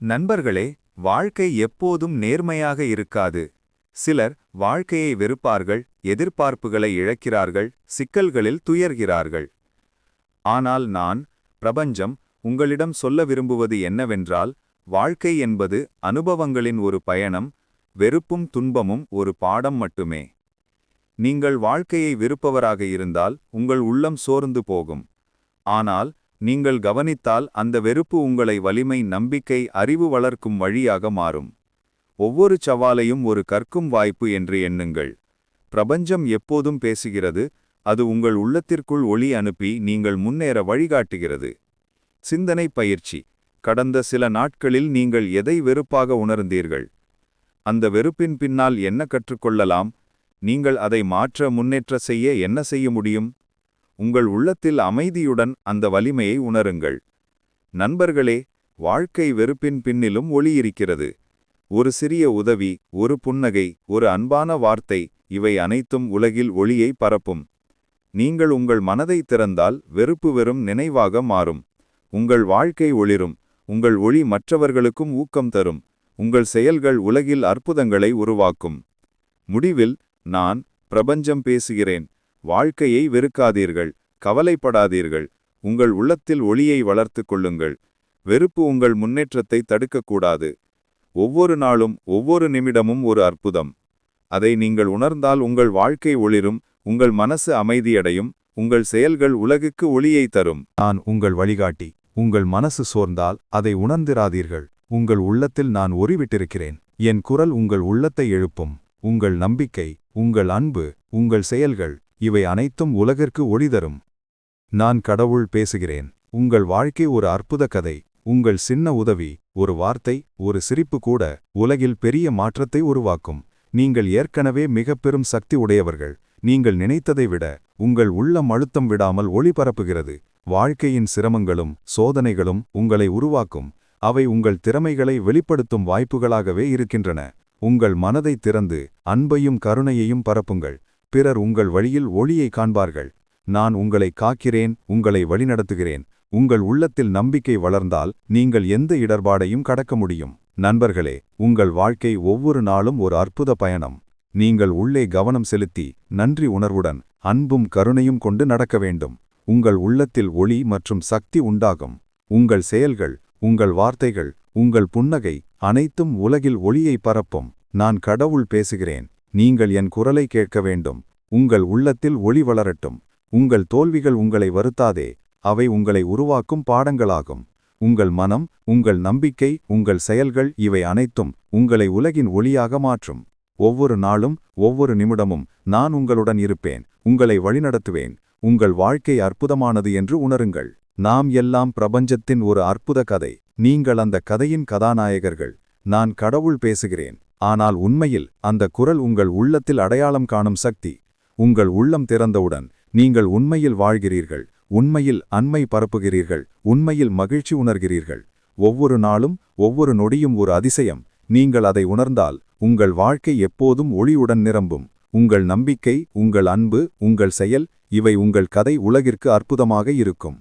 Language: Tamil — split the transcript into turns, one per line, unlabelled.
நண்பர்களே வாழ்க்கை எப்போதும் நேர்மையாக இருக்காது. சிலர் வாழ்க்கையை வெறுப்பார்கள் எதிர்பார்ப்புகளை இழக்கிறார்கள் சிக்கல்களில் துயர்கிறார்கள். ஆனால் நான் பிரபஞ்சம் உங்களிடம் சொல்ல விரும்புவது என்னவென்றால் வாழ்க்கை என்பது அனுபவங்களின் ஒரு பயணம் வெறுப்பும் துன்பமும் ஒரு பாடம் மட்டுமே. நீங்கள் வாழ்க்கையை வெறுப்பவராக இருந்தால் உங்கள் உள்ளம் சோர்ந்து போகும். ஆனால் நீங்கள் கவனித்தால் அந்த வெறுப்பு உங்களை வலிமை நம்பிக்கை அறிவு வளர்க்கும் வழியாக மாறும். ஒவ்வொரு சவாலையும் ஒரு கற்கும் வாய்ப்பு என்று எண்ணுங்கள். பிரபஞ்சம் எப்போதும் பேசுகிறது அது உங்கள் உள்ளத்திற்குள் ஒளி அனுப்பி நீங்கள் முன்னேற வழிகாட்டுகிறது. சிந்தனை பயிற்சி. கடந்த சில நாட்களில் நீங்கள் எதை வெறுப்பாக உணர்ந்தீர்கள்? அந்த வெறுப்பின் பின்னால் என்ன கற்றுக்கொள்ளலாம்? நீங்கள் அதை மாற்ற முன்னேற்ற செய்ய என்ன செய்ய முடியும்? உங்கள் உள்ளத்தில் அமைதியுடன் அந்த வலிமையை உணருங்கள். நண்பர்களே வாழ்க்கை வெறுப்பின் பின்னிலும் ஒளி இருக்கிறது ஒரு சிறிய உதவி ஒரு புன்னகை ஒரு அன்பான வார்த்தை இவை அனைத்தும் உலகில் ஒளியை பரப்பும். நீங்கள் உங்கள் மனதை திறந்தால் வெறுப்பு வெறும் நினைவாக மாறும். உங்கள் வாழ்க்கை ஒளிரும். உங்கள் ஒளி மற்றவர்களுக்கும் ஊக்கம் தரும். உங்கள் செயல்கள் உலகில் அற்புதங்களை உருவாக்கும். முடிவில் நான் பிரபஞ்சம் பேசுகிறேன். வாழ்க்கையை வெறுக்காதீர்கள் கவலைப்படாதீர்கள். உங்கள் உள்ளத்தில் ஒளியை வளர்த்து கொள்ளுங்கள். வெறுப்பு உங்கள் முன்னேற்றத்தை தடுக்கக்கூடாது. ஒவ்வொரு நாளும் ஒவ்வொரு நிமிடமும் ஒரு அற்புதம். அதை நீங்கள் உணர்ந்தால் உங்கள் வாழ்க்கை ஒளிரும் உங்கள் மனசு அமைதியடையும் உங்கள் செயல்கள் உலகுக்கு ஒளியை தரும். நான் உங்கள் வழிகாட்டி. உங்கள் மனசு சோர்ந்தால் அதை உணர்ந்திராதீர்கள். உங்கள் உள்ளத்தில் நான் ஒறிவிட்டிருக்கிறேன் என் குரல் உங்கள் உள்ளத்தை எழுப்பும். உங்கள் நம்பிக்கை உங்கள் அன்பு உங்கள் செயல்கள் இவை அனைத்தும் உலகிற்கு ஒளிதரும் நான் கடவுள் பேசுகிறேன். உங்கள் வாழ்க்கை ஒரு அற்புத கதை. உங்கள் சின்ன உதவி ஒரு வார்த்தை ஒரு சிரிப்பு கூட உலகில் பெரிய மாற்றத்தை உருவாக்கும். நீங்கள் ஏற்கனவே மிக பெரும் சக்தி உடையவர்கள். நீங்கள் நினைத்ததை விட உங்கள் உள்ளம் அழுத்தம் விடாமல் ஒளிபரப்புகிறது வாழ்க்கையின் சிரமங்களும் சோதனைகளும் உங்களை உருவாக்கும். அவை உங்கள் திறமைகளை வெளிப்படுத்தும் வாய்ப்புகளாகவே இருக்கின்றன. உங்கள் மனதை திறந்து அன்பையும் கருணையையும் பரப்புங்கள். பிறர் உங்கள் வழியில் ஒளியை காண்பார்கள். நான் உங்களை காக்கிறேன் உங்களை வழிநடத்துகிறேன். உங்கள் உள்ளத்தில் நம்பிக்கை வளர்ந்தால் நீங்கள் எந்த இடர்பாடையும் கடக்க முடியும். நண்பர்களே உங்கள் வாழ்க்கை ஒவ்வொரு நாளும் ஒரு அற்புத பயணம். நீங்கள் உள்ளே கவனம் செலுத்தி நன்றி உணர்வுடன் அன்பும் கருணையும் கொண்டு நடக்க வேண்டும். உங்கள் உள்ளத்தில் ஒளி மற்றும் சக்தி உண்டாகும். உங்கள் செயல்கள் உங்கள் வார்த்தைகள் உங்கள் புன்னகை அனைத்தும் உலகில் ஒளியை பரப்பும். நான் கடவுள் பேசுகிறேன். நீங்கள் என் குரலை கேட்க வேண்டும். உங்கள் உள்ளத்தில் ஒளி வளரட்டும். உங்கள் தோல்விகள் உங்களை வருத்தாதே. அவை உங்களை உருவாக்கும் பாடங்களாகும். உங்கள் மனம் உங்கள் நம்பிக்கை உங்கள் செயல்கள் இவை அனைத்தும் உங்களை உலகின் ஒளியாக மாற்றும். ஒவ்வொரு நாளும் ஒவ்வொரு நிமிடமும் நான் உங்களுடன் இருப்பேன். உங்களை வழிநடத்துவேன். உங்கள் வாழ்க்கை அற்புதமானது என்று உணருங்கள். நாம் எல்லாம் பிரபஞ்சத்தின் ஒரு அற்புத கதை. நீங்கள் அந்த கதையின் கதாநாயகர்கள். நான் கடவுள் பேசுகிறேன். ஆனால் உண்மையில் அந்த குரல் உங்கள் உள்ளத்தில் அடையாளம் காணும் சக்தி. உங்கள் உள்ளம் திறந்தவுடன் நீங்கள் உண்மையில் வாழ்கிறீர்கள். உண்மையில் அண்மை பரப்புகிறீர்கள். உண்மையில் மகிழ்ச்சி உணர்கிறீர்கள். ஒவ்வொரு நாளும் ஒவ்வொரு நொடியும் ஒரு அதிசயம். நீங்கள் அதை உணர்ந்தால் உங்கள் வாழ்க்கை எப்போதும் ஒளியுடன் நிரம்பும். உங்கள் நம்பிக்கை உங்கள் அன்பு உங்கள் செயல் இவை உங்கள் கதை உலகிற்கு அற்புதமாக இருக்கும்.